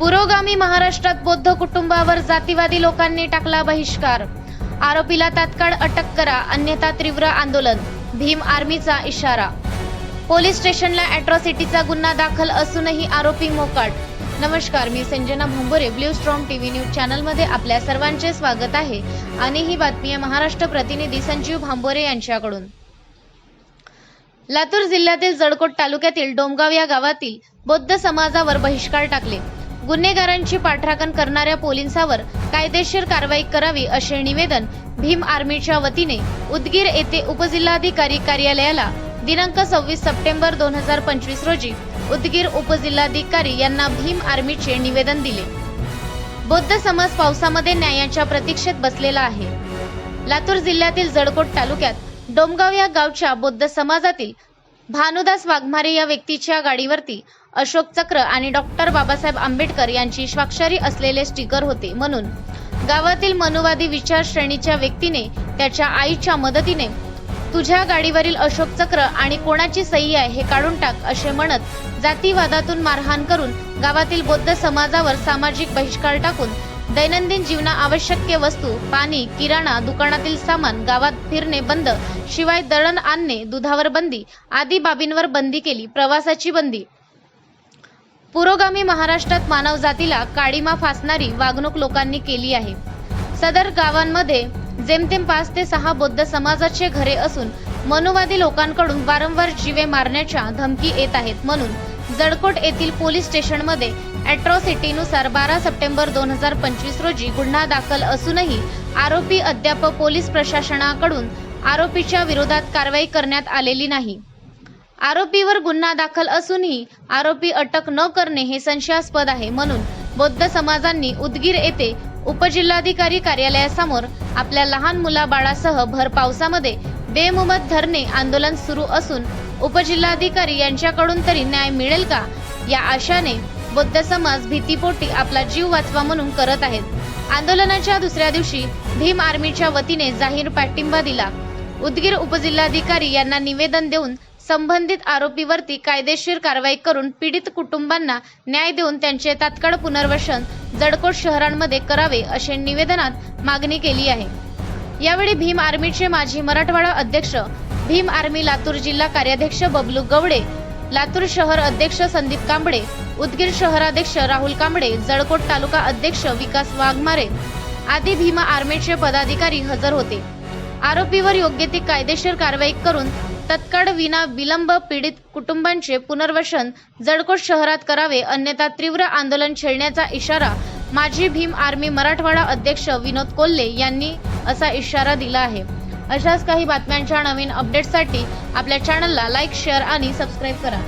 पुरोगामी महाराष्ट्रात बौद्ध कुटुंबावर जातीवादी लोकांनी टाकला बहिष्कार. आरोपीला तात्काळ अटक करा अन्यथा तीव्र आंदोलन भीम आर्मीचा इशारा. पोलीस स्टेशनला अॅट्रॉसिटीचा गुन्हा दाखल असूनही आरोपी मोकाट. नमस्कार मी Sanjana Bhombore blue storm TV news चॅनलमध्ये आपल्या सर्वांचे स्वागत आहे. आणि ही बातमी आहे महाराष्ट्र प्रतिनिधी संजीव भांबोरे यांच्याकडून. लातूर जिल्ह्यातील जळकोट तालुक्यातील डोमगाव या गावातील बौद्ध समाजावर बहिष्कार टाकले. गुन्हेगारांची पाठराखण करणाऱ्या पोलिसांवर कायदेशीर कारवाई करावी असे निवेदन भीम आर्मीच्या वतीने उदगीर येथे उपजिल्हाधिकारी कार्यालयाला दिनांक सव्वीस सप्टेंबर दोन हजार पंचवीस रोजी उदगीर उपजिल्हाधिकारी यांना भीम आर्मीचे निवेदन दिले. बौद्ध समाज पावसामध्ये न्यायाच्या प्रतीक्षेत बसलेला आहे. लातूर जिल्ह्यातील जळकोट तालुक्यात डोमगाव या गावच्या बौद्ध समाजातील भानुदास वाघमारे या व्यक्तीच्या गाडीवरती अशोक चक्र आणि डॉक्टर बाबासाहेब आंबेडकर यांची स्वाक्षरी असलेले स्टिकर होते म्हणून गावातील मनुवादी विचार श्रेणीच्या व्यक्तीने त्याच्या आईच्या मदतीने तुझ्या गाडीवरील अशोक चक्र आणि कोणाची सही आहे हे काढून टाक असे म्हणत जातीवादातून मारहाण करून गावातील बौद्ध समाजावर सामाजिक बहिष्कार टाकून दैनंदिन जीवना आवश्यक वस्तू पाणी किराणा दुकानातील सामान गावात फिरणे बंद शिवाय दळण आणणे दुधावर बंदी आदी बाबींवर बंदी केली प्रवासाची बंदी. पुरोगामी महाराष्ट्रात मानव जातीला काळीमा फासणारी वागणूक लोकांनी केली आहे. सदर गावांमध्ये जेमतेम पाच ते सहा बौद्ध समाजाचे घरे असून मनुवादी लोकांकडून वारंवार जीवे मारण्याच्या धमकी येत आहेत म्हणून जळकोट येथील पोलीस स्टेशनमध्ये अॅट्रॉसिटीनुसार बारा सप्टेंबर दोन हजार पंचवीस रोजी गुन्हा दाखल असूनही आरोपी अद्याप पोलीस प्रशासनाकडून आरोपीच्या विरोधात कारवाई करण्यात आलेली नाही. आरोपीवर गुन्हा दाखल असूनही आरोपी अटक न करणे हे संशयास्पद आहे म्हणून बौद्ध समाजांनी उदगीर येथे उपजिल्हाधिकारी कार्यालयासमोर आपल्या लहान मुलाबाळासह भर पावसामध्ये बेमुमत धरणे आंदोलन सुरू असून उपजिल्हाधिकारी यांच्याकडून तरी न्याय मिळेल का या आशाने बौद्ध समाज भीतीपोटी आपला जीव वाचवा म्हणून करत आहेत. आंदोलनाच्या दुसऱ्या दिवशी भीम आर्मीच्या वतीने जाहीर पाठिंबा दिला. उदगीर उपजिल्हाधिकारी यांना निवेदन देऊन संबंधित आरोपीवरती कायदेशीर कारवाई करून पीडित कुटुंबांना न्याय देऊन त्यांचे तात्काळ पुनर्वसन जडकोट शहरांमध्ये करावे असे निवेदनात मागणी केली आहे. यावेळी भीम आर्मीचे माजी मराठवाडा अध्यक्ष भीम आर्मी लातूर जिल्हा कार्याध्यक्ष बबलू गवडे लातूर शहर अध्यक्ष संदीप कांबळे उदगीर शहराध्यक्ष राहुल कांबळे जळकोट तालुका अध्यक्ष विकास वाघमारे आदी भीमा आर्मीचे पदाधिकारी हजर होते. आरोपीवर योग्य ती कायदेशीर कारवाई करून तत्काळ विना विलंब पीडित कुटुंबांचे पुनर्वसन जळकोट शहरात करावे अन्यथा तीव्र आंदोलन छेडण्याचा इशारा माजी भीम आर्मी मराठवाडा अध्यक्ष विनोद कोल्हे यांनी असा इशारा दिला आहे. अशाच काही बातम्यांच्या नवीन अपडेटसाठी आपल्या चॅनलला लाईक शेअर आणि सबस्क्राईब करा.